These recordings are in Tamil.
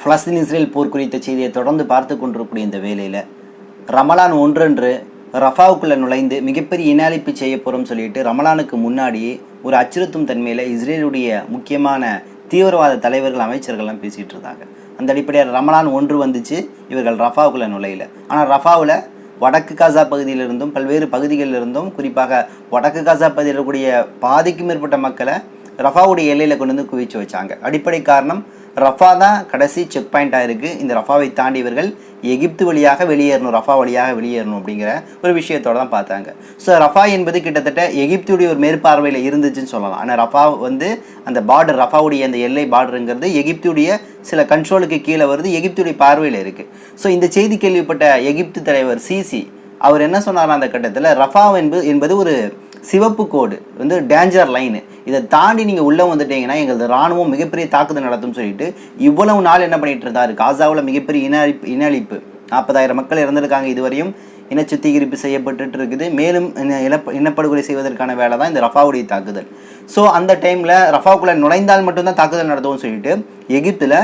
பலஸ்தீன் இஸ்ரேல் போர் குறித்த செய்தியை தொடர்ந்து பார்த்து கொண்டிருக்கக்கூடிய இந்த வேலையில் ரமலான் ஒன்றன்று ரஃபாவுக்குள்ளே நுழைந்து மிகப்பெரிய இனஅழிப்பு செய்ய போகிறோம் சொல்லிட்டு ரமலானுக்கு முன்னாடியே ஒரு அச்சுறுத்தும் தன்மையில் இஸ்ரேலுடைய முக்கியமான தீவிரவாத தலைவர்கள் அமைச்சர்கள்லாம் பேசிகிட்டு இருந்தாங்க. அந்த அடிப்படையில் ரமலான் ஒன்று வந்துச்சு இவர்கள் ரஃபாவுக்குள்ளே நுழையில. ஆனால் ரஃபாவில் வடக்கு காசா பகுதியிலிருந்தும் பல்வேறு பகுதிகளிலிருந்தும் குறிப்பாக வடக்கு காசா பகுதியில் இருக்கக்கூடிய பாதிக்கும் மேற்பட்ட மக்களை ரஃபாவுடைய எல்லையில் கொண்டு வந்து குவிச்சு வச்சாங்க. அடிப்படை காரணம் ரஃபா தான் கடைசி செக் பாயிண்ட்டாக இருக்குது இந்த ரஃபாவை தாண்டி இவர்கள் எகிப்து வழியாக வெளியேறணும் ரஃபா வழியாக வெளியேறணும் அப்படிங்கிற ஒரு விஷயத்தோடு தான் பார்த்தாங்க. ஸோ ரஃபா என்பது கிட்டத்தட்ட எகிப்துடைய ஒரு மேற்பார்வையில் இருந்துச்சுன்னு சொல்லலாம். ஆனால் ரஃபா வந்து அந்த பார்டர் ரஃபாவுடைய அந்த எல்லை பார்டருங்கிறது எகிப்துடைய சில கண்ட்ரோலுக்கு கீழே வருது எகிப்துடைய பார்வையில் இருக்குது ஸோ இந்த செய்தி கேள்விப்பட்ட எகிப்து தலைவர் சிசி அவர் என்ன சொன்னார் அந்த கட்டத்தில் ரஃபா என்பது என்பது ஒரு சிவப்பு கோடு வந்து டேஞ்சர் லைனு இதை தாண்டி நீங்கள் உள்ளே வந்துட்டீங்கன்னா எங்களது ராணுவம் மிகப்பெரிய தாக்குதல் நடத்தும்னு சொல்லிட்டு இவ்வளவு நாள் என்ன பண்ணிட்டு இருந்தார்? காசாவில் மிகப்பெரிய இன அழிப்பு இன அழிப்பு நாற்பதாயிரம் மக்கள் இறந்திருக்காங்க இதுவரையும். இன சுத்திகரிப்பு செய்யப்பட்டுட்டு இருக்குது. மேலும் இனப்ப இனப்படுகொலை செய்வதற்கான வேலை தான் இந்த ரஃபாவுடைய தாக்குதல். ஸோ அந்த டைமில் ரஃபாவுக்குள்ளே நுழைந்தால் மட்டும்தான் தாக்குதல் நடத்துவோம்னு சொல்லிட்டு எகிப்தில்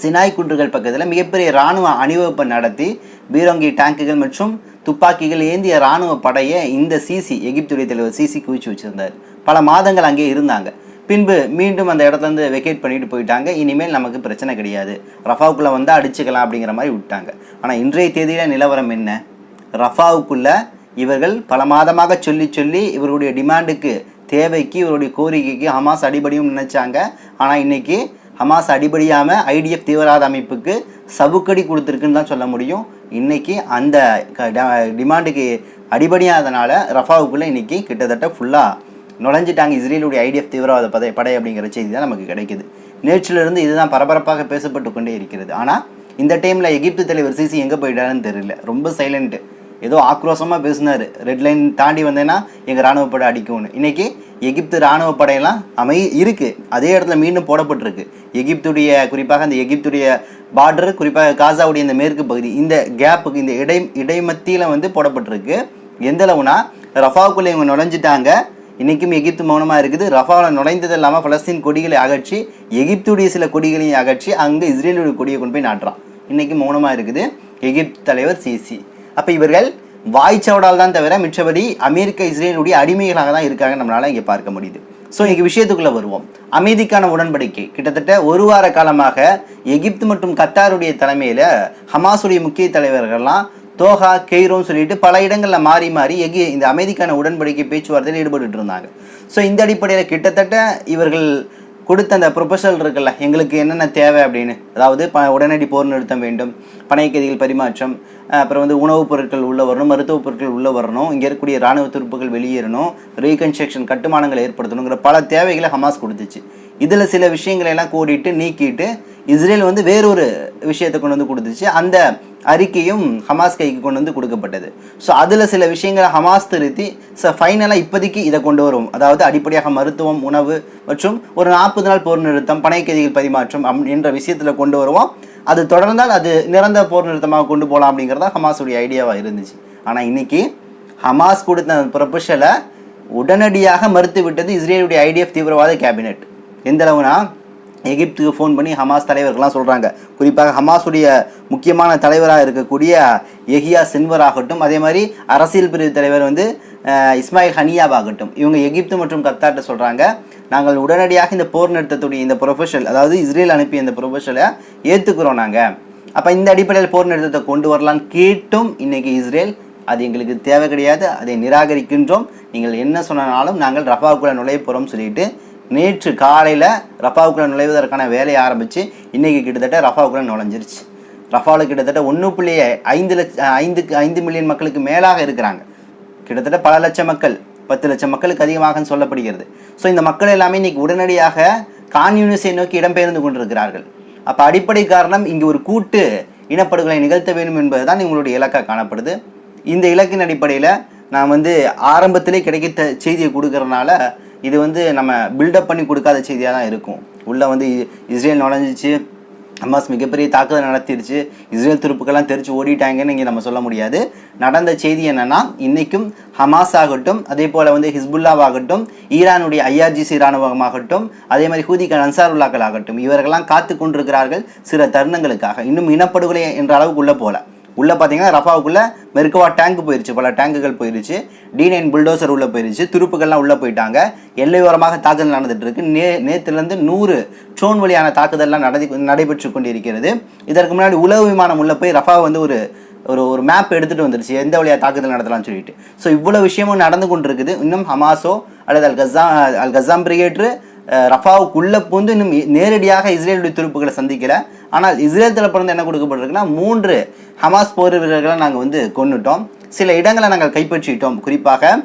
சினாய் குன்றுகள் பக்கத்தில் மிகப்பெரிய இராணுவ அணிவகுப்பை நடத்தி பீரங்கி டேங்குகள் மற்றும் துப்பாக்கிகள் ஏந்திய இராணுவ படையை இந்த சிசி எகிப்துடைய தலைவர் சிசி குவிச்சு வச்சுருந்தார். பல மாதங்கள் அங்கே இருந்தாங்க. பின்பு மீண்டும் அந்த இடத்துலேருந்து வெக்கேட் பண்ணிட்டு போயிட்டாங்க. இனிமேல் நமக்கு பிரச்சனை கிடையாது. ரஃபாவுக்குள்ளே வந்தால் அடிச்சுக்கலாம் அப்படிங்கிற மாதிரி விட்டாங்க. ஆனால் இன்றைய தேதியில் நிலவரம் என்ன? ரஃபாவுக்குள்ளே இவர்கள் பல மாதமாக சொல்லி சொல்லி இவருடைய டிமாண்டுக்கு தேவைக்கு இவருடைய கோரிக்கைக்கு ஹமாஸ் அடிபடியும் நினைச்சாங்க. ஆனால் இன்றைக்கி ஹமாஸ் அடிபடியாமல் ஐடிஎஃப் தீவிரவாத அமைப்புக்கு சவுக்கடி கொடுத்துருக்குன்னு தான் சொல்ல முடியும். இன்றைக்கி அந்த க- ட- டிமாண்டுக்கு அடிபடியாதனால ரஃபாவுக்குள்ளே இன்றைக்கி கிட்டத்தட்ட ஃபுல்லாக நுழைஞ்சிட்டாங்க இஸ்ரேலுடைய ஐடிஎஃப் தீவிரவாத படை படை அப்படிங்கிற செய்தி தான் நமக்கு கிடைக்குது. நேற்றிலிருந்து இதுதான் பரபரப்பாக பேசப்பட்டு கொண்டே இருக்கிறது. ஆனால் இந்த டைமில் எகிப்து தலைவர் சிசி எங்கே போயிட்டாருன்னு தெரியல. ரொம்ப சைலண்ட்டு ஏதோ ஆக்ரோஷமாக பேசினார். ரெட் லைன் தாண்டி வந்தேன்னா எங்கள் ராணுவ அடிக்கும்னு. இன்றைக்கி எகிப்து இராணுவ படையெல்லாம் அமை இருக்குது அதே இடத்துல மீண்டும் போடப்பட்டிருக்கு. எகிப்துடைய குறிப்பாக அந்த எகிப்துடைய பார்டர் குறிப்பாக காசாவுடைய இந்த மேற்கு பகுதி இந்த கேப்புக்கு இந்த இடை இடைமத்தியில் வந்து போடப்பட்டிருக்கு. எந்த அளவுனா ரஃபாவுக்குள்ளே இவங்க நுழைஞ்சிட்டாங்க. இன்றைக்கும் எகிப்து மௌனமாக இருக்குது. ரஃபாவில் நுழைந்தது இல்லாமல் பலஸ்தீன் கொடிகளை அகற்றி எகிப்துடைய சில கொடிகளையும் அகற்றி அங்கே இஸ்ரேலுடைய கொடியை கொண்டு போய் நாட்டுறான். இன்றைக்கி மௌனமாக இருக்குது. எகிப்து தலைவர் சிசி. அப்போ இவர்கள் வாய்ச்சவடால் தான் தவிர மிச்சபடி அமெரிக்க இஸ்ரேலுடைய அடிமைகளாக தான் இருக்காங்க நம்மளால் இங்கே பார்க்க முடியுது. ஸோ இங்கே விஷயத்துக்குள்ளே வருவோம். அமைதிக்கான உடன்படிக்கை. கிட்டத்தட்ட ஒரு வார காலமாக எகிப்து மற்றும் கத்தாருடைய தலைமையில் ஹமாஸுடைய முக்கிய தலைவர்கள்லாம் தோஹா கெய்ரோன்னு சொல்லிட்டு பல இடங்களில் மாறி மாறி எகி இந்த அமைதிக்கான உடன்படிக்கை பேச்சுவார்த்தையில் ஈடுபட்டு இருந்தாங்க. ஸோ இந்த அடிப்படையில் கிட்டத்தட்ட இவர்கள் கொடுத்த அந்த ப்ரொபோசல் இருக்குல்ல எங்களுக்கு என்னென்ன தேவை அப்படின்னு. அதாவது ப உடனடி போர் நிறுத்தம் வேண்டும் பனைக்கதிகள் பரிமாற்றம் அப்புறம் வந்து உணவுப் பொருட்கள் உள்ளே வரணும் மருத்துவப் பொருட்கள் உள்ளே வரணும் இங்கே இருக்கக்கூடிய இராணுவ துருப்புகள் வெளியேறணும் ரீகன்ஸ்ட்ரக்ஷன் கட்டுமானங்களை ஏற்படுத்தணுங்கிற பல தேவைகளை ஹமாஸ் கொடுத்துச்சு. இதில் சில விஷயங்களை எல்லாம் கூடிட்டு நீக்கிட்டு இஸ்ரேல் வந்து வேறொரு விஷயத்தை கொண்டு வந்து கொடுத்துச்சு. அந்த அறிக்கையும் ஹமாஸ் கைக்கு கொண்டு வந்து கொடுக்கப்பட்டது. ஸோ அதில் சில விஷயங்களை ஹமாஸ் திருத்தி ஸோ ஃபைனலாக இப்போதைக்கு இதை கொண்டு வரும். அதாவது அடிப்படையாக மருத்துவம் உணவு மற்றும் ஒரு நாற்பது நாள் போர் நிறுத்தம் பனைக்கதிகள் பரிமாற்றம் அம் என்ற விஷயத்தில் கொண்டு வருவோம். அது தொடர்ந்தால் அது நிரந்தர போர் நிறுத்தமாக கொண்டு போகலாம் அப்படிங்கிறதா ஹமாஸுடைய ஐடியாவாக இருந்துச்சு. ஆனால் இன்னைக்கு ஹமாஸ் கொடுத்த அந்த ப்ரொபஷலை உடனடியாக மறுத்து விட்டது இஸ்ரேலுடைய ஐடிஎஃப் தீவிரவாத கேபினெட். எந்த அளவுனா எகிப்துக்கு ஃபோன் பண்ணி ஹமாஸ் தலைவர்கள்லாம் சொல்கிறாங்க குறிப்பாக ஹமாஸுடைய முக்கியமான தலைவராக இருக்கக்கூடிய எஹியா சின்வர் ஆகட்டும் அதே மாதிரி அரசியல் பிரிவு தலைவர் வந்து இஸ்மாயில் ஹனியாப் ஆகட்டும் இவங்க எகிப்து மற்றும் கத்தார்ட்ட சொல்கிறாங்க நாங்கள் உடனடியாக இந்த போர் நிறுத்தத்துடைய இந்த ப்ரொஃபஷனல் அதாவது இஸ்ரேல் அனுப்பிய இந்த ப்ரொஃபஷனை ஏற்றுக்கிறோம் நாங்கள் அப்போ இந்த அடிப்படையில் போர் நிறுத்தத்தை கொண்டு வரலான்னு கேட்டும் இன்றைக்கி இஸ்ரேல். அது எங்களுக்கு தேவை கிடையாது அதை நிராகரிக்கின்றோம். நீங்கள் என்ன சொன்னாலும் நாங்கள் ரஃபாவுக்குள்ளே நுழைய போகிறோம்னு சொல்லிட்டு நேற்று காலையில் ரஃபாவுக்குள்ளே நுழைவதற்கான வேலையை ஆரம்பித்து இன்றைக்கி கிட்டத்தட்ட ரஃபாவுக்குள்ளே நுழைஞ்சிருச்சு. ரஃபாவில் கிட்டத்தட்ட ஒன்று புள்ளி ஐந்து லட்ச ஐந்துக்கு ஐந்து மில்லியன் மக்களுக்கு மேலாக இருக்கிறாங்க. கிட்டத்தட்ட பல லட்சம் மக்கள் பத்து லட்சம் மக்களுக்கு அதிகமாகன்னு சொல்லப்படுகிறது. ஸோ இந்த மக்கள் எல்லாமே இன்றைக்கி உடனடியாக கான்யூனிஸை நோக்கி இடம்பெயர்ந்து கொண்டிருக்கிறார்கள். அப்போ அடிப்படை காரணம் இங்கே ஒரு கூட்டு இனப்படுகொலை நிகழ்த்த வேண்டும் என்பது தான் இவங்களுடைய இலக்காக காணப்படுது. இந்த இலக்கின் அடிப்படையில் நான் வந்து ஆரம்பத்திலே கிடைக்கிற செய்தியை கொடுக்கறனால இது வந்து நம்ம பில்டப் பண்ணி கொடுக்காத செய்தியாக தான் இருக்கும். உள்ளே வந்து இ- இஸ்ரேல் நுழைஞ்சிச்சு ஹமாஸ் மிகப்பெரிய தாக்குதல் நடத்திடுச்சு இஸ்ரேல் துருப்புக்கெல்லாம் தெரிச்சு ஓடிட்டாங்கன்னு இங்கே நம்ம சொல்ல முடியாது. நடந்த செய்தி என்னன்னா இன்றைக்கும் ஹமாஸ் ஆகட்டும் அதே போல் வந்து ஹிஸ்புல்லாவாகட்டும் ஈரானுடைய ஐஆர்ஜிசி இராணுவமாகட்டும் அதே மாதிரி ஹூதிகள் அன்சாருல்லாக்கள் ஆகட்டும் இவர்கள்லாம் காத்து கொண்டிருக்கிறார்கள் சில தருணங்களுக்காக. இன்னும் இனப்படுகொலை என்ற அளவுக்கு உள்ள உள்ளே பார்த்தீங்கன்னா ரஃபாவுக்குள்ள மெருக்கவா டேங்க் போயிருச்சு பல டேங்குகள் போயிருச்சு. டி நைன் புல்டோசர் உள்ளே போயிருச்சு. துருப்புகள்லாம் உள்ளே போயிட்டாங்க. எல்லையோரமாக தாக்குதல் நடந்துட்டு இருக்கு. நே நேற்றுலேருந்து நூறு ட்ரோன் வழியான தாக்குதல்லாம் நடந்து நடைபெற்று கொண்டிருக்கிறது. இதற்கு முன்னாடி உளவு விமானம் உள்ளே போய் ரஃபா வந்து ஒரு ஒரு ஒரு மேப் எடுத்துகிட்டு வந்துருச்சு. எந்த வழியாக தாக்குதல் நடத்தலாம்னு சொல்லிட்டு. ஸோ இவ்வளோ விஷயமும் நடந்து கொண்டிருக்குது. இன்னும் ஹமாஸோ அல்லது அல் கஸா அல் கஸாம் பிரிகேட்ரு ரஃபாவுக்குள்ளே புகுந்து இன்னும் நேரடியாக இஸ்ரேலுடைய துருப்புகளை சந்திக்கல. ஆனால் இஸ்ரேல் தரப்பிலிருந்து என்ன கொடுக்கப்பட்டிருக்குன்னா மூன்று ஹமாஸ் போர் வீரர்களை நாங்கள் வந்து கொண்டுட்டோம் சில இடங்களை நாங்கள் கைப்பற்றிட்டோம். குறிப்பாக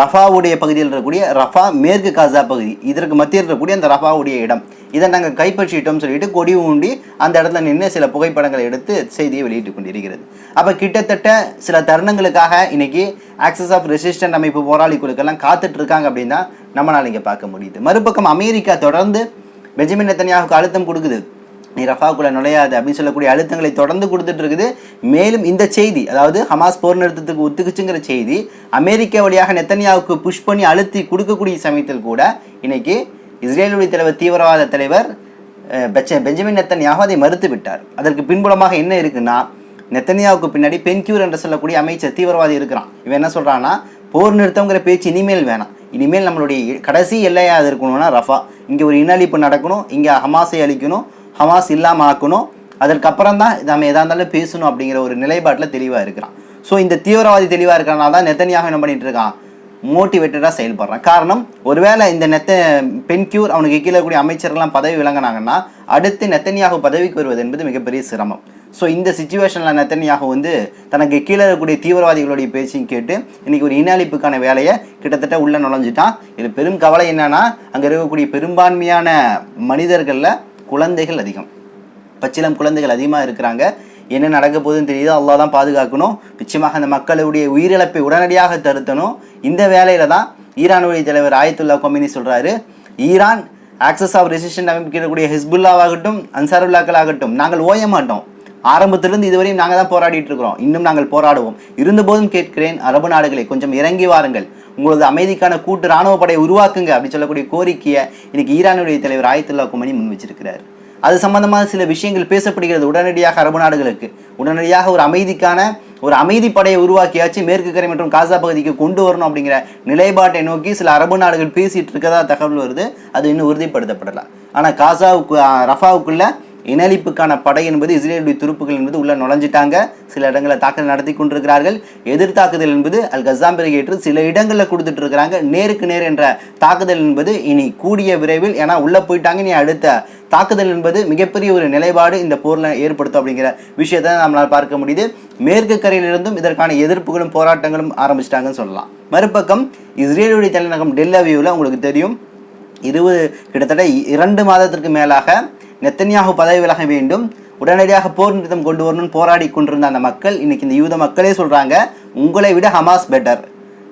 ரஃபாவுடைய பகுதியில் இருக்கக்கூடிய ரஃபா மேற்கு காசா பகுதி இதற்கு மத்தியில் இருக்கக்கூடிய அந்த ரஃபாவுடைய இடம். இதை நாங்கள் கைப்பற்றிட்டோம்னு சொல்லிட்டு கொடி ஊண்டி அந்த இடத்துல நின்று சில புகைப்படங்களை எடுத்து செய்தியை வெளியிட்டு கொண்டிருக்கிறது. அப்போ கிட்டத்தட்ட சில தருணங்களுக்காக இன்னைக்கு ஆக்சஸ் ஆஃப் ரெசிஸ்டன்ட் அமைப்பு போராளி குழுக்கெல்லாம் காத்துட்டு இருக்காங்க அப்படின்னா நம்மளால் இங்கே பார்க்க முடியுது. மறுபக்கம் அமெரிக்கா தொடர்ந்து பெஞ்சமின் நெத்தனியாவுக்கு அழுத்தம் கொடுக்குது. நீ ரஃபாக்குள்ளே நுழையாது அப்படின்னு சொல்லக்கூடிய அழுத்தங்களை தொடர்ந்து கொடுத்துட்டு இருக்குது. மேலும் இந்த செய்தி அதாவது ஹமாஸ் போர் நிறுத்தத்துக்கு ஒத்துக்குச்சுங்கிற செய்தி அமெரிக்கா வழியாக நெத்தனியாவுக்கு புஷ் பண்ணி அழுத்தி கொடுக்கக்கூடிய சமயத்தில் கூட இன்னைக்கு இஸ்ரேலுடைய தலைவர் தீவிரவாத தலைவர் பெச்ச- பெஞ்சமின் நெத்தனியாவும் அதை மறுத்து விட்டார். அதற்கு பின்புலமாக என்ன இருக்குன்னா நெத்தனியாவுக்கு பின்னாடி பென்கியூர் என்று சொல்லக்கூடிய அமைச்சர் தீவிரவாதி இருக்கிறான். இவன் என்ன சொல்கிறான்னா போர் நிறுத்தங்கிற பேச்சு இனிமேல் வேணாம். இனிமேல் நம்மளுடைய கடைசி எல்லையா அது இருக்கணும்னா ரஃபா. இங்கே ஒரு இனழிப்பு நடக்கணும் இங்கே ஹமாஸை அழிக்கணும் ஹமாஸ் இல்லாமல் ஆக்கணும். அதற்கப்புறம் தான் நம்ம எதாக இருந்தாலும் பேசணும் அப்படிங்கிற ஒரு நிலைப்பாட்டில் தெளிவாக இருக்கிறான். ஸோ இந்த தீவிரவாதி தெளிவாக இருக்கிறனால தான் நெத்தனியாக என்ன பண்ணிட்டு இருக்கான்? மோட்டிவேட்டடாக செயல்படுறான். காரணம் ஒருவேளை இந்த நெத்த பென்கியூர் அவனுக்கு கீழே கூடிய அமைச்சர்கள்லாம் பதவி விளங்கினாங்கன்னா அடுத்து நெத்தனியாக பதவிக்கு வருவது என்பது மிகப்பெரிய சிரமம். ஸோ இந்த சுச்சுவேஷனில் நெத்தனியாக வந்து தனக்கு கீழே இருக்கக்கூடிய தீவிரவாதிகளுடைய பேச்சையும் கேட்டு இன்னைக்கு ஒரு இனஅழிப்புக்கான வேலையை கிட்டத்தட்ட உள்ளே நுழைஞ்சிட்டான். இதில் பெரும் கவலை என்னன்னா அங்கே இருக்கக்கூடிய பெரும்பான்மையான மனிதர்களில் குழந்தைகள் அதிகம். பச்சிலம் குழந்தைகள் அதிகமாக இருக்கிறாங்க. என்ன நடக்க போகுதுன்னு தெரியுதோ? அல்லாஹ் தான் பாதுகாக்கணும். நிச்சயமாக அந்த மக்களுடைய உயிரிழப்பை உடனடியாக தருத்தணும் இந்த வேலையில் தான் ஈரானுடைய தலைவர் ஆயத்துல்லா கொமினி சொல்கிறாரு ஈரான் ஆக்சஸ் ஆஃப் ரெசிஸ்டன்ட் அமைப்பிக்கக்கூடிய ஹிஸ்புல்லாவாகட்டும் அன்சாருல்லாக்கள் ஆகட்டும் நாங்கள் ஓய மாட்டோம். ஆரம்பத்திலிருந்து இதுவரையும் நாங்கள் தான் போராடிட்டு இருக்கிறோம். இன்னும் நாங்கள் போராடுவோம். இருந்தபோதும் கேட்கிறேன் அரபு நாடுகளை கொஞ்சம் இறங்கி வாருங்கள். உங்களது அமைதிக்கான கூட்டு ராணுவ படையை உருவாக்குங்க அப்படின்னு சொல்லக்கூடிய கோரிக்கையை இன்னைக்கு ஈரானுடைய தலைவர் ஆயத்துல்லா குமணி முன் வச்சிருக்கிறார். அது சம்பந்தமாக சில விஷயங்கள் பேசப்படுகிறது உடனடியாக அரபு நாடுகளுக்கு. உடனடியாக ஒரு அமைதிக்கான ஒரு அமைதி படையை உருவாக்கியாச்சு மேற்கு கரை மற்றும் காசா பகுதிக்கு கொண்டு வரணும் அப்படிங்கிற நிலைப்பாட்டை நோக்கி சில அரபு நாடுகள் பேசிட்டு இருக்கதா தகவல் வருது. அது இன்னும் உறுதிப்படுத்தப்படலாம் ஆனால் காசாவுக்கு ரஃபாவுக்குள்ள இனஅழிப்புக்கான படை என்பது இஸ்ரேலுடைய துருப்புகள் என்பது உள்ள நுழைஞ்சிட்டாங்க. சில இடங்களில் தாக்குதல் நடத்தி கொண்டிருக்கிறார்கள். எதிர் தாக்குதல் என்பது அல் கசாம் பிரிகேட்டு சில இடங்களில் கொடுத்துட்டு இருக்கிறாங்க நேருக்கு நேர் என்ற தாக்குதல் என்பது இனி கூடிய விரைவில் ஏன்னா உள்ளே போயிட்டாங்க நீ அடுத்த தாக்குதல் என்பது மிகப்பெரிய ஒரு நிலைப்பாடு இந்த போரில் ஏற்படுத்தும் அப்படிங்கிற விஷயத்தை நம்மளால் பார்க்க முடியுது. மேற்கு கரையிலிருந்தும் இதற்கான எதிர்ப்புகளும் போராட்டங்களும் ஆரம்பிச்சிட்டாங்கன்னு சொல்லலாம். மறுபக்கம் இஸ்ரேலுடைய தலைநகரம் டெல்லவியூவில் உங்களுக்கு தெரியும். இருபது கிட்டத்தட்ட இ- இரண்டு மாதத்திற்கு மேலாக நெத்தனியாக பதவி விலக வேண்டும். உடனடியாக போர் நிறுத்தம் கொண்டு வரணும்னு போராடி கொண்டிருந்த அந்த மக்கள் இன்னைக்கு இந்த யூத மக்களே சொல்கிறாங்க உங்களை விட ஹமாஸ் பெட்டர்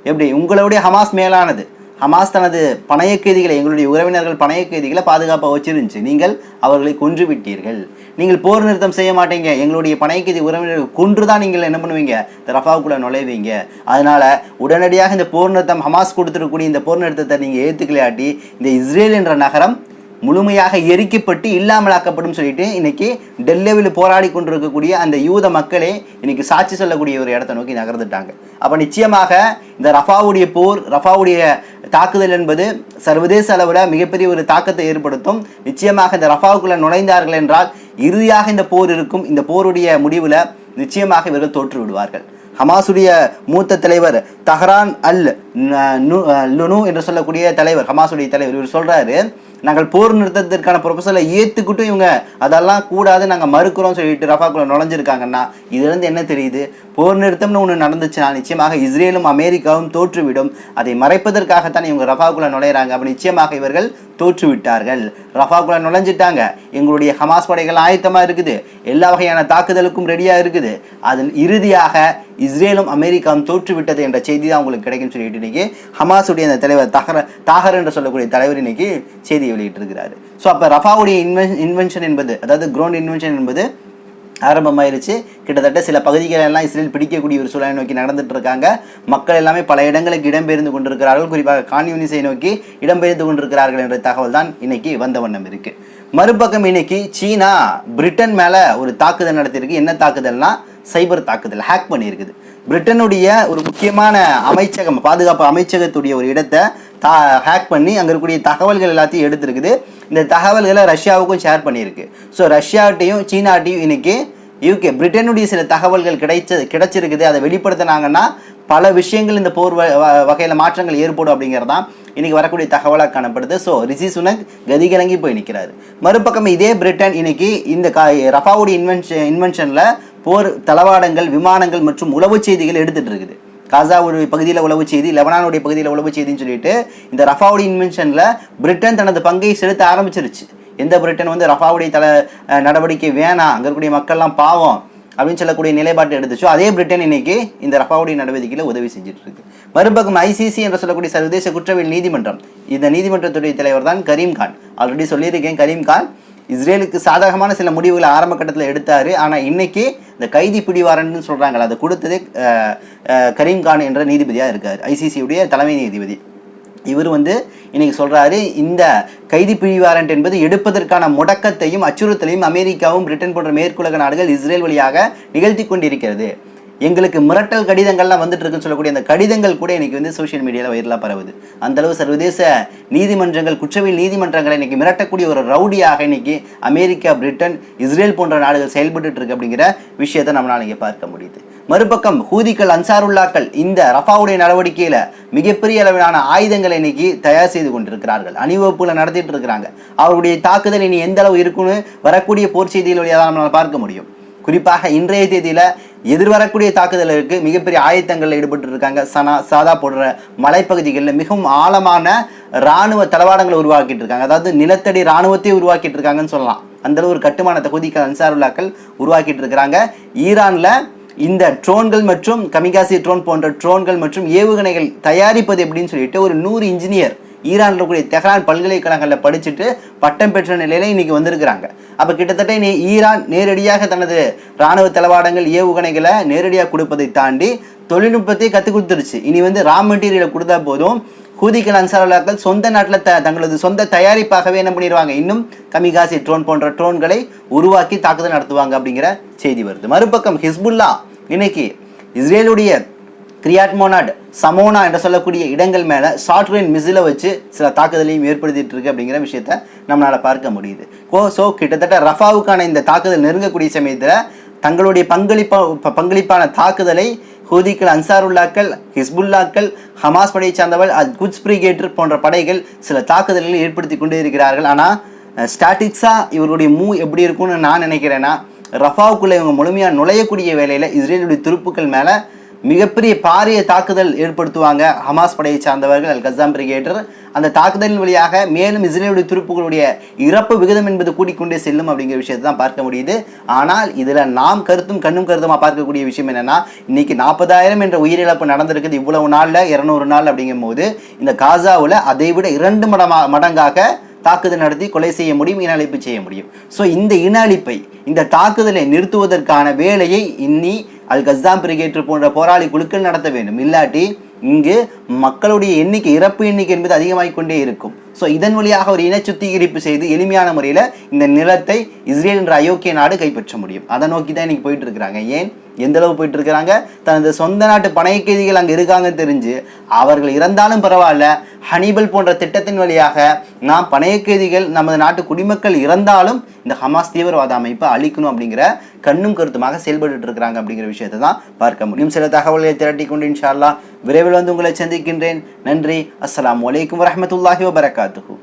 எப்படி? உங்களுடைய ஹமாஸ் மேலானது. ஹமாஸ் தனது பணைய கைதிகளை எங்களுடைய உறவினர்கள் பணைய கைதிகளை பாதுகாப்பாக வச்சிருந்துச்சு. நீங்கள் அவர்களை கொன்று விட்டீர்கள். நீங்கள் போர் நிறுத்தம் செய்ய மாட்டீங்க. எங்களுடைய பணைய கைதி உறவினர்கள் கொன்று தான் நீங்கள் என்ன பண்ணுவீங்க? இந்த ரஃபாவுக்குள்ளே நுழைவீங்க. அதனால் உடனடியாக இந்த போர் நிறுத்தம் ஹமாஸ் கொடுத்துருக்கக்கூடிய இந்த போர் நிறுத்தத்தை நீங்கள் ஏற்றுக்கலையாட்டி இந்த இஸ்ரேல் என்ற நகரம் முழுமையாக எரிக்கப்பட்டு இல்லாமலாக்கப்படும் சொல்லிட்டு இன்னைக்கு டெல்லியில் போராடி கொண்டிருக்கக்கூடிய அந்த யூத மக்களே இன்னைக்கு சாட்சி சொல்லக்கூடிய ஒரு இடத்தை நோக்கி நகர்ந்துட்டாங்க. அப்போ நிச்சயமாக இந்த ரஃபாவுடைய போர் ரஃபாவுடைய தாக்குதல் என்பது சர்வதேச அளவில் மிகப்பெரிய ஒரு தாக்கத்தை ஏற்படுத்தும். நிச்சயமாக இந்த ரஃபாவுக்குள்ள நுழைந்தார்கள் என்றால் இறுதியாக இந்த போர் இருக்கும். இந்த போருடைய முடிவில் நிச்சயமாக இவர்கள் தோற்று விடுவார்கள் ஹமாஸுடைய மூத்த தலைவர் தஹரான் அல் லுனு என்று சொல்லக்கூடிய தலைவர் ஹமாஸுடைய தலைவர் இவர் சொல்கிறாரு நாங்கள் போர் நிறுத்தத்திற்கான ப்ரொபசலை ஏற்றுக்கிட்டும் இவங்க அதெல்லாம் கூடாது நாங்கள் மறுக்கிறோம் சொல்லிட்டு ரஃபாக்குள்ள நுழைஞ்சிருக்காங்கன்னா இதுலேருந்து என்ன தெரியுது? போர் நிறுத்தம்னு ஒன்று நடந்துச்சுன்னா நிச்சயமாக இஸ்ரேலும் அமெரிக்காவும் தோற்றுவிடும். அதை மறைப்பதற்காகத்தான் இவங்க ரஃபாக்குள்ள நுழையிறாங்க. அப்படி நிச்சயமாக இவர்கள் தோற்றுவிட்டார்கள். ரஃபாக்குள்ள நுழைஞ்சிட்டாங்க. எங்களுடைய ஹமாஸ் படைகள் ஆயத்தமாக இருக்குது. எல்லா வகையான தாக்குதலுக்கும் ரெடியாக இருக்குது. அதில் இறுதியாக இஸ்ரேலும் அமெரிக்காவும் தோற்றுவிட்டது என்ற செய்தி தான் உங்களுக்கு கிடைக்கும் சொல்லிட்டு இன்னைக்கு ஹமாஸுடைய அந்த தலைவர் தகர தாகர் என்று சொல்லக்கூடிய தலைவர் இன்னைக்கு செய்தியை வெளியிட்டிருக்கிறாரு. ஸோ அப்போ ரஃபாவுடைய இன்வென் இன்வென்ஷன் என்பது அதாவது கிரௌண்ட் இன்வென்ஷன் என்பது ஆரம்பமாயிருச்சு. கிட்டத்தட்ட சில பகுதிகள் எல்லாம் இஸ்ரேல் பிடிக்கக்கூடிய ஒரு சூழலை நோக்கி நடந்துட்டு இருக்காங்க. மக்கள் எல்லாமே பல இடங்களுக்கு இடம்பெயர்ந்து கொண்டிருக்கிறார்கள். குறிப்பாக கான்யூனிஸை நோக்கி இடம்பெயர்ந்து கொண்டிருக்கிறார்கள் என்ற தகவல் தான் இன்னைக்கு வந்த வண்ணம் இருக்கு. மறுபக்கம் இன்னைக்கு சீனா பிரிட்டன் மேல ஒரு தாக்குதல் நடத்தியிருக்கு. என்ன தாக்குதல்னா சைபர் தாக்குதல் ஹேக் பண்ணியிருக்குது. பிரிட்டனுடைய ஒரு முக்கியமான அமைச்சகம் பாதுகாப்பு அமைச்சகத்துடைய ஒரு இடத்தை தா ஹேக் பண்ணி அங்கே இருக்கக்கூடிய தகவல்கள் எல்லாத்தையும் எடுத்திருக்குது. இந்த தகவல்களை ரஷ்யாவுக்கும் ஷேர் பண்ணியிருக்கு. ஸோ ரஷ்யாட்டையும் சீனாட்டையும் இன்னைக்கு யூகே பிரிட்டனுடைய சில தகவல்கள் கிடைச்ச கிடைச்சிருக்குது. அதை வெளிப்படுத்தினாங்கன்னா பல விஷயங்கள் இந்த போர் வகையில் மாற்றங்கள் ஏற்படும் அப்படிங்கிறது தான் இன்றைக்கி வரக்கூடிய தகவலாக காணப்படுது. ஸோ ரிஷி சுனக் கதிகலங்கி போய் நிற்கிறாரு மறுபக்கம் இதே பிரிட்டன் இன்னைக்கு இந்த கா ரஃபாவுடைய இன்வென்ஷன் இன்வென்ஷனில் போர் தளவாடங்கள் விமானங்கள் மற்றும் உளவு செய்திகள் எடுத்துகிட்டு இருக்குது. காசாவுடைய பகுதியில் உளவு செய்தி லெபனானுடைய பகுதியில் உளவு செய்தின்னு சொல்லிட்டு இந்த ரஃபாவுடைய இன்வென்ஷனில் பிரிட்டன் தனது பங்கை செலுத்த ஆரம்பிச்சிருச்சு. எந்த பிரிட்டன் வந்து ரஃபாவுடைய தல நடவடிக்கை வேணாம் அங்கே இருக்கக்கூடிய மக்கள்லாம் பாவம் அப்படின்னு சொல்லக்கூடிய நிலைப்பாட்டை எடுத்துச்சோ அதே பிரிட்டன் இன்னைக்கு இந்த ரஃபாவுடைய நடவடிக்கையில் உதவி செஞ்சுட்டு இருக்கு. மறுபக்கம் ஐசிசி என்று சொல்லக்கூடிய சர்வதேச குற்றவியல் நீதிமன்றம். இந்த நீதிமன்றத்துடைய தலைவர் தான் கரீம் கான் ஆல்ரெடி சொல்லியிருக்கேன் கரீம் கான் இஸ்ரேலுக்கு சாதகமான சில முடிவுகளை ஆரம்ப கட்டத்தில் எடுத்தார். ஆனால் இன்றைக்கி இந்த கைதி பிடிவாரன்னு சொல்கிறாங்களே அதை கொடுத்தது கரீம் கான் என்ற நீதிபதியாக இருக்கார். ஐசிசியுடைய தலைமை நீதிபதி. இவர் வந்து இன்னைக்கு சொல்கிறாரு இந்த கைதி பிடிவாரண்ட் என்பது எடுப்பதற்கான முடக்கத்தையும் அச்சுறுத்தலையும் அமெரிக்காவும் பிரிட்டன் போன்ற மேற்குலக நாடுகள் இஸ்ரேல் வழியாக நிகழ்த்தி கொண்டிருக்கிறது. எங்களுக்கு மிரட்டல் கடிதங்கள்லாம் வந்துட்டு இருக்குன்னு சொல்லக்கூடிய அந்த கடிதங்கள் கூட இன்னைக்கு வந்து சோஷியல் மீடியாவில் வைரலாக பரவுது. அந்த அளவு சர்வதேச நீதிமன்றங்கள் குற்றவியல் நீதிமன்றங்களை இன்னைக்கு மிரட்டக்கூடிய ஒரு ரவுடியாக இன்னைக்கு அமெரிக்கா பிரிட்டன் இஸ்ரேல் போன்ற நாடுகள் செயல்பட்டு இருக்கு அப்படிங்கிற விஷயத்தை நம்மளால் இங்கே பார்க்க முடியுது. மறுபக்கம் ஹூதிக்கள் அன்சாருல்லாக்கள் இந்த ரஃபாவுடைய நடவடிக்கையில் மிகப்பெரிய அளவிலான ஆயுதங்களை இன்னைக்கு தயார் செய்து கொண்டிருக்கிறார்கள். அணிவகுப்புகளை நடத்திட்டு இருக்கிறாங்க. அவருடைய தாக்குதல் இனி எந்த அளவு இருக்குன்னு வரக்கூடிய போர் செய்திகள் வழியாக நம்மளால் பார்க்க முடியும். குறிப்பாக இன்றைய தேதியில் எதிர்வரக்கூடிய தாக்குதலுக்கு மிகப்பெரிய ஆயத்தங்களில் ஈடுபட்டு இருக்காங்க சனா சாதா போடுற மலைப்பகுதிகளில் மிகவும் ஆழமான இராணுவ தளவாடங்களை உருவாக்கிட்டு இருக்காங்க அதாவது நிலத்தடி இராணுவத்தை உருவாக்கிட்டு இருக்காங்கன்னு சொல்லலாம். அந்த அளவு ஒரு கட்டுமான தொகுதிக்கு அன்சாருல்லாக்கள் உருவாக்கிட்டு இருக்கிறாங்க ஈரான்ல இந்த ட்ரோன்கள் மற்றும் கமிகாசி ட்ரோன் போன்ற ட்ரோன்கள் மற்றும் ஏவுகணைகள் தயாரிப்பது எப்படின்னு சொல்லிட்டு ஒரு நூறு இன்ஜினியர் ஈரான் இருக்கக்கூடிய தெஹ்ரான் பல்கலைக்கழகங்களில் படிச்சுட்டு பட்டம் பெற்ற நிலையில் இன்னைக்கு வந்திருக்கிறாங்க. அப்போ கிட்டத்தட்ட நீ ஈரான் நேரடியாக தனது இராணுவ தளவாடங்கள் ஏவுகணைகளை நேரடியாக கொடுப்பதை தாண்டி தொழில்நுட்பத்தை கற்றுக் கொடுத்துருச்சு இனி வந்து ரா மெட்டீரியலை கொடுத்தா போதும். ஹூதிகள் அன்சாரலாக்கள் சொந்த நாட்டில் த தங்களது சொந்த தயாரிப்பாகவே என்ன பண்ணிடுவாங்க? இன்னும் கமிகாசி ட்ரோன் போன்ற ட்ரோன்களை உருவாக்கி தாக்குதல் நடத்துவாங்க அப்படிங்கிற செய்தி வருது. மறுபக்கம் ஹிஸ்புல்லா இன்னைக்கு இஸ்ரேலுடைய கிரியாட்மோனாட் சமோனா என்று சொல்லக்கூடிய இடங்கள் மேலே ஷார்ட் ரேஞ்ச் மிசிலை வச்சு சில தாக்குதலையும் ஏற்படுத்திட்டு இருக்கு அப்படிங்கிற விஷயத்த நம்மளால் பார்க்க முடியுது. கோ ஸோ கிட்டத்தட்ட ரஃபாவுக்கான இந்த தாக்குதல் நெருங்கக்கூடிய சமயத்தில் தங்களுடைய பங்களிப்பா பங்களிப்பான தாக்குதலை ஹூதிக்கள் அன்சாருல்லாக்கள் ஹிஸ்புல்லாக்கள் ஹமாஸ் படையை சார்ந்தவள் அது குட்ஸ் பிரிகேட்டர் போன்ற படைகள் சில தாக்குதல்களை ஏற்படுத்தி கொண்டே இருக்கிறார்கள். ஆனால் ஸ்டாட்டிக்ஸாக இவருடைய மூ எப்படி இருக்கும்னு நான் நினைக்கிறேன்னா ரஃபாவுக்குள்ளே இவங்க முழுமையாக நுழையக்கூடிய வேலையில் இஸ்ரேலுடைய துருப்புக்கள் மேலே மிகப்பெரிய பாரிய தாக்குதல் ஏற்படுத்துவாங்க ஹமாஸ் படையை சார்ந்தவர்கள் அல் கசாம் பிரிகேட்டர். அந்த தாக்குதலின் வழியாக மேலும் இஸ்ரேலுடைய துருப்புகளுடைய இறப்பு விகிதம் என்பது கூடிக்கொண்டே செல்லும் அப்படிங்கிற விஷயத்தை தான் பார்க்க முடியுது. ஆனால் இதில் நாம் கருத்தும் கண்ணும் கருத்துமாக பார்க்கக்கூடிய விஷயம் என்னென்னா இன்றைக்கி நாற்பதாயிரம் என்ற உயிரிழப்பு நடந்திருக்குது இவ்வளவு நாளில் இரநூறு நாள் அப்படிங்கும் போது இந்த காசாவில் அதை விட இரண்டு மடமா மடங்காக தாக்குதல் நடத்தி கொலை செய்ய முடியும் இன அழிப்பு செய்ய முடியும். ஸோ இந்த இன அழிப்பை இந்த தாக்குதலை நிறுத்துவதற்கான வேலையை இன்னி அல் கஸ்தாம் பிரிகேட்டர் போன்ற போராளி குழுக்கள் நடத்த வேண்டும். இல்லாட்டி இங்கு மக்களுடைய எண்ணிக்கை இறப்பு எண்ணிக்கை என்பது அதிகமாகிக் கொண்டே இருக்கும். ஸோ இதன் வழியாக ஒரு இன சுத்திகரிப்பு செய்து எளிமையான முறையில் இந்த நிலத்தை இஸ்ரேல் என்ற அயோக்கிய நாடு கைப்பற்ற முடியும். அதை நோக்கி தான் இன்னைக்கு போயிட்டு இருக்கிறாங்க. ஏன்? எந்த அளவு போயிட்டு இருக்கிறாங்க தனது சொந்த நாட்டு பணைய கைதிகள் அங்கே இருக்காங்கன்னு தெரிஞ்சு அவர்கள் இறந்தாலும் பரவாயில்ல ஹனிபல் போன்ற திட்டத்தின் வழியாக நாம் பணைய கைதிகள் நமது நாட்டு குடிமக்கள் இறந்தாலும் இந்த ஹமாஸ் தீவிரவாத அமைப்பை அழிக்கணும் அப்படிங்கிற கண்ணும் கருத்துமாக செயல்பட்டு இருக்கிறாங்க அப்படிங்கிற விஷயத்தை தான் பார்க்க முடியும். சில தகவல்களை திரட்டி கொண்டு இன்ஷா விரைவில் வந்து உங்களை சந்திக்கின்றேன். நன்றி. அஸ்லாம் வலைக்கம் வரமத்துல்லாஹி வபரகாத்துஹு.